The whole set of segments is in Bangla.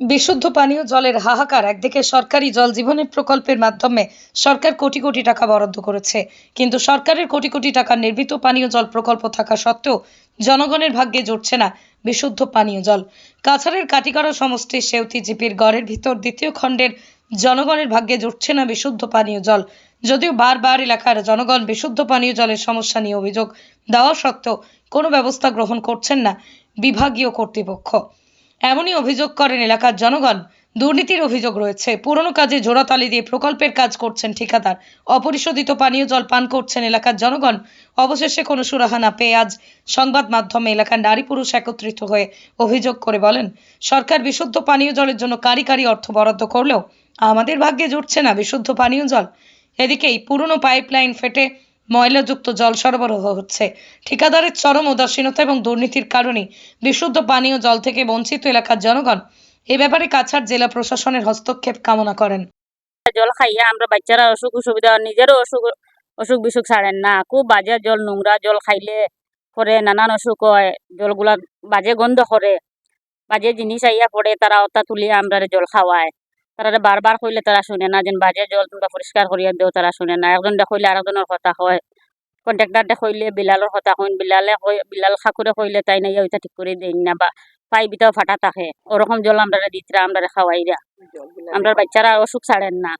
বিশুদ্ধ পানীয় জলের হাহাকার। একদিকে সরকারি জল জীবনের প্রকল্পের মাধ্যমে সরকার কোটি কোটি টাকা বরাদ্দ করেছে, কিন্তু সরকারের কোটি কোটি টাকা নির্মিত পানীয় জল প্রকল্প থাকা সত্ত্বেও জনগণের ভাগ্যে জুটছে না বিশুদ্ধ পানীয় জল। কাছাড়ের কাটিকাড়া সমষ্টির সেউতি জিপির গড়ের ভিতর দ্বিতীয় খণ্ডের জনগণের ভাগ্যে জুটছে না বিশুদ্ধ পানীয় জল। যদিও বারবার এলাকার জনগণ বিশুদ্ধ পানীয় জলের সমস্যা নিয়ে অভিযোগ দেওয়া সত্ত্বেও কোনো ব্যবস্থা গ্রহণ করছেন না বিভাগীয় কর্তৃপক্ষ। এমনই অভিযোগ করেন এলাকার জনগণ। দুর্নীতির অভিযোগ রয়েছে। পুরনো কাজে জোড়াতালি দিয়ে প্রকল্পের কাজ করছেন ঠিকাদার। অপরিশোধিত পানীয় জল পান করছেন এলাকার জনগণ। অবশেষে কোনো সুরাহা না পেয়ে আজ সংবাদ মাধ্যমে এলাকার নারী পুরুষ একত্রিত হয়ে অভিযোগ করে বলেন, সরকার বিশুদ্ধ পানীয় জলের জন্য কারি কারি অর্থ বরাদ্দ করলেও আমাদের ভাগ্যে জুটছে না বিশুদ্ধ পানীয় জল। এদিকেই পুরনো পাইপলাইন ফেটে ময়লাযুক্ত জল সরবরাহ হচ্ছে। ঠিকাদারের চরম উদাসীনতা এবং দুর্নীতির কারণে বিশুদ্ধ পানীয় জল থেকে বঞ্চিত এলাকার জনগণ এ ব্যাপারে কাছাড় জেলা প্রশাসনের হস্তক্ষেপ কামনা করেন। জল খাইয়া আমরা বাচ্চারা অসুখ অসুবিধা, নিজেরও অসুখ অসুখ বিসুখ ছাড়েন না। খুব বাজে জল, নোংরা জল খাইলে পরে নানান অসুখ হয়, জলগুলা বাজে গন্ধ করে। বাজে জিনিস আইয়া পড়ে, তারা অতা তুলিয়া আমরা জল খাওয়ায়। তারা বারবার কইলে তারা শুনে না যেন বাজে জল তোমরা পরিষ্কার করিয়া দেও তারা শুনে না। একজন দেখইলে আরেকজনের কথা হয় কন্ট্রাক্টর দেখইলে বিলালের কথা কইন বিলালে কই বিলাল খাকুরে কইলে তাই না ওইটা ঠিক করে দেন না বা পাইপিটাও ফাটা থাকে। ওরকম জল আমরা দিতরা আমরা খাওয়াইরা আমরা বাচ্চারা অসুখ ছাড়েন না।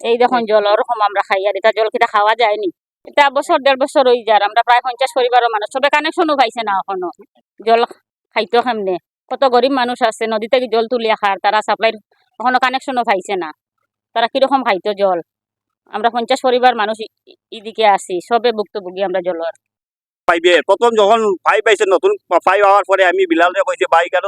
এই দেখুন জল ওরকম আমরা খাই আর এটা জল কিটা খাওয়া যায়নি? এটা বছর দেড় বছর হয়ে যার আমরা প্রায় পঞ্চাশ পরিবারের মানুষ সবে কানেকশনও পাইছে না এখনও। জল খাইতো কেমনে? কত গরিব মানুষ আছে নদী থেকে জল তুলিয়া খার তারা সাপ্লাই এখনও কানেকশনও পাইছে না। তারা কীরকম খাইতো জল? আমরা পঞ্চাশ পরিবার মানুষ এদিকে আছি, সবে ভুক্তভোগী আমরা জলের প্রথম যখন পাইপ পাইছে, নতুন পাইপ হওয়ার পরে আমি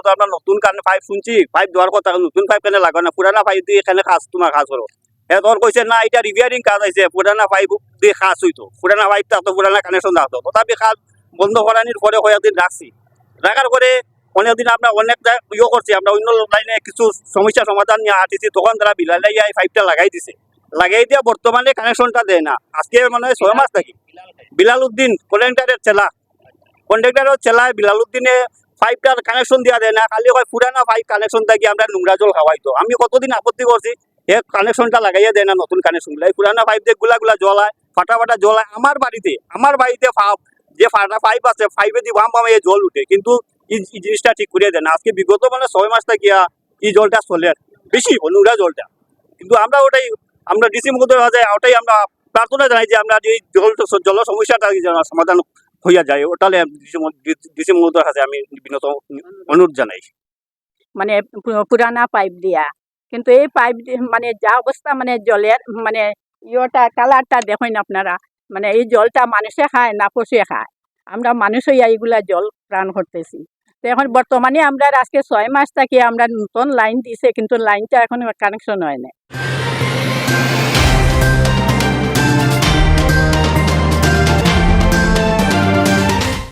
তো আমরা নতুন কারণে পাইপ শুনছি পাইপ দেওয়ার কথা, নতুন পাইপ কেন লাগবে না, পুরানা পাইপ দিয়ে এখানে কাজ তোমার কাজ করো তোর কইছে, না, এটা রিপেয়ারিং কাজ আছে পুরানা পাইপ দিয়ে কাজ হইতো, পুরানা পাইপ থাকতো পুরানা কানেকশন থাকতো তথাপি কাজ বন্ধ করানির পরে কয়েকদিন রাখছি। রাখার পরে অনেকদিন আমরা অনেক ইয়ে করছি, আমরা অন্য লাইনে কিছু সমস্যা সমাধান নিয়ে আটিছি তখন তারা বিলালে এই পাইপটা লাগাই দিছে। লাগাই দিয়ে বর্তমানে কানেকশনটা দেয় না। আজকে মানে ছয় মাস থাকি। বিলাল উদ্দিন কন্ট্রাক্টরের চেলা। কন্ট্রাক্টরের চেলায় বিলাল উদ্দিনে পাইপটার কানেকশন দিয়া দেয় না, খালি হয় পুরানা পাইপ কানেকশন থাকি আমরা নোংরা জল খাওয়াইতো আমি কতদিন আপত্তি করছি, এ কানেকশনটা লাগাইয়া দেয় না নতুন কানেকশন এই পুরানা পাইপ দিয়ে গুলা গুলা জল হয় ফাটা ফাটা জল হয় আমার বাড়িতে আমার বাড়িতে যে ফাটা পাইপ আছে পাইপে দিয়ে বাম বামে জল উঠে। কিন্তু এই জিনিসটা ঠিক করিয়ে দেয় না আজকে বিগত মানে ছয় মাস থাকিয়া এই জলটা চলে বেশি নোংরা জলটা। কিন্তু আমরা ওটাই, আমরা ডিসি মুখে যায় ওটাই আমরা প্রার্থনা জানাই যে আমরা এই জল জল সমস্যাটা যেন সমাধান হইয়া যায়। ওটালে ডিসি মহোদয়ের কাছে আমি বিনত অনুরোধ জানাই। মানে পুরানা পাইপ দিয়া। কিন্তু এই পাইপ মানে যা অবস্থা মানে জলের মানে ইয়েটা, কালারটা দেখেন আপনারা। মানে এই জলটা মানুষে খায় না পশুয়ে খায়। আমরা মানুষই এইগুলা জল প্রাণ করতেছি। তো এখন বর্তমানে আমরা আজকে ছয় মাস থাকি, আমরা নতুন লাইন দিছে, কিন্তু লাইনটা এখন কানেকশন হয় না